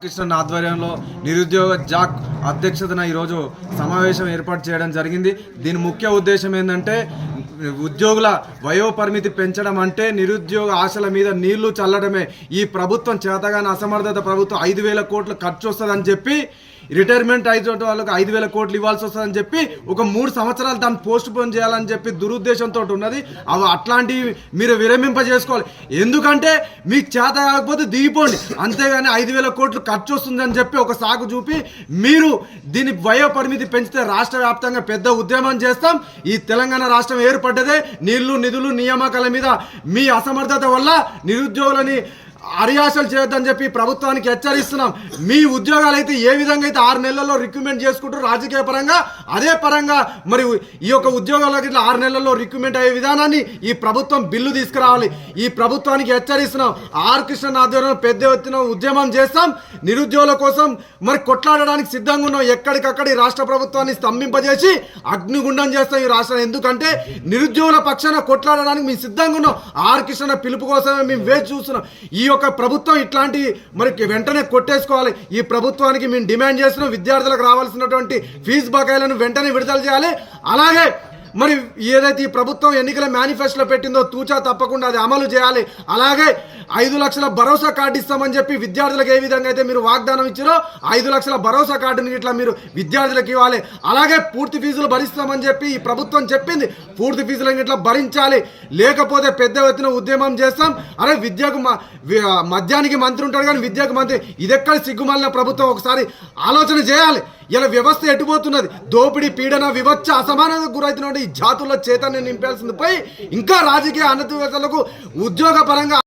కృష్ణన్ ఆధ్వర్యంలో నిరుద్యోగ జాక్ అధ్యక్షతన ఈరోజు సమావేశం ఏర్పాటు చేయడం జరిగింది. దీని ముఖ్య ఉద్దేశం ఏంటంటే ఉద్యోగుల వయోపరిమితి పెంచడం అంటే నిరుద్యోగ ఆశల మీద నీళ్ళు చల్లడమే. ఈ ప్రభుత్వం చేతగాని అసమర్థత ప్రభుత్వం ఐదు వేల కోట్లు ఖర్చు వస్తుందని చెప్పి రిటైర్మెంట్ అయితే వాళ్ళకి ఐదు వేల కోట్లు ఇవ్వాల్సి వస్తుందని చెప్పి ఒక మూడు సంవత్సరాలు దాన్ని పోస్ట్ పోన్ చేయాలని చెప్పి దురుద్దేశంతో ఉన్నది. అవి అట్లాంటివి మీరు విరమింప చేసుకోవాలి. ఎందుకంటే మీకు చేత కాకపోతే దిగిపోండి. అంతేగాని ఐదు వేల కోట్లు ఖర్చు వస్తుందని చెప్పి ఒక సాకు చూపి మీరు దీని వయో పరిమితి పెంచితే రాష్ట్ర వ్యాప్తంగా పెద్ద ఉద్యమం చేస్తాం. ఈ తెలంగాణ రాష్ట్రం ఏర్పడ్డదే నీళ్ళు నిధులు నియామకాల మీద మీ అసమర్థత వల్ల నిరుద్యోగులని అరియాసలు చేయొద్దని చెప్పి ప్రభుత్వానికి హెచ్చరిస్తున్నాం. మీ ఉద్యోగాలు అయితే ఏ విధంగా అయితే ఆరు నెలల్లో రిక్రూట్మెంట్ చేసుకుంటారు రాజకీయ పరంగా అదే పరంగా మరి ఈ యొక్క ఉద్యోగాలకు ఇట్లా ఆరు నెలల్లో రిక్రూట్మెంట్ అయ్యే విధానాన్ని ఈ ప్రభుత్వం బిల్లు తీసుకురావాలి. ఈ ప్రభుత్వానికి హెచ్చరిస్తున్నాం. ఆర్ కృష్ణ ఆధ్వర్యంలో పెద్ద ఎత్తున ఉద్యమం చేస్తాం. నిరుద్యోగుల కోసం మరి కొట్లాడడానికి సిద్ధంగా ఉన్నాం. ఎక్కడికక్కడ ఈ రాష్ట్ర ప్రభుత్వాన్ని స్తంభింపజేసి అగ్నిగుండం చేస్తాం ఈ రాష్ట్రం ఎందుకంటే నిరుద్యోగుల పక్షాన కొట్లాడడానికి మేము సిద్ధంగా ఉన్నాం. ఆర్ కృష్ణ పిలుపు కోసమే మేము వేచి చూస్తున్నాం. ఈ యొక్క ప్రభుత్వం ఇట్లాంటి మరి వెంటనే కొట్టేసుకోవాలి. ఈ ప్రభుత్వానికి మేము డిమాండ్ చేస్తున్నాం విద్యార్థులకు రావాల్సినటువంటి ఫీజు బకాయిలను వెంటనే విడుదల చేయాలి. అలాగే మరి ఏదైతే ఈ ప్రభుత్వం ఎన్నికల మేనిఫెస్టోలో పెట్టిందో తూచా తప్పకుండా అది అమలు చేయాలి. అలాగే ఐదు లక్షల భరోసా కార్డు ఇస్తామని చెప్పి విద్యార్థులకు ఏ విధంగా అయితే మీరు వాగ్దానం ఇచ్చారో ఐదు లక్షల భరోసా కార్డుని ఇట్లా మీరు విద్యార్థులకు ఇవ్వాలి. అలాగే పూర్తి ఫీజులు భరిస్తామని చెప్పి ఈ ప్రభుత్వం చెప్పింది. పూర్తి ఫీజులను ఇట్లా భరించాలి. లేకపోతే పెద్ద ఎత్తున ఉద్యమం చేస్తాం. అరే విద్యకు మ- మద్యానికి మంత్రి ఉంటాడు కానీ విద్యకు మంత్రి ఇదెక్కడ సిగ్గుమాలిన ప్రభుత్వం? ఒకసారి ఆలోచన చేయాలి. ఇలా వ్యవస్థ ఎటుపోతున్నది? దోపిడీ పీడన వివక్ష అసమానతకు గురైతున్న ఈ జాతుల చేతన్ని నింపాల్సింది పోయి ఇంకా రాజకీయ అనతివేతలకు ఉద్యోగ పరంగా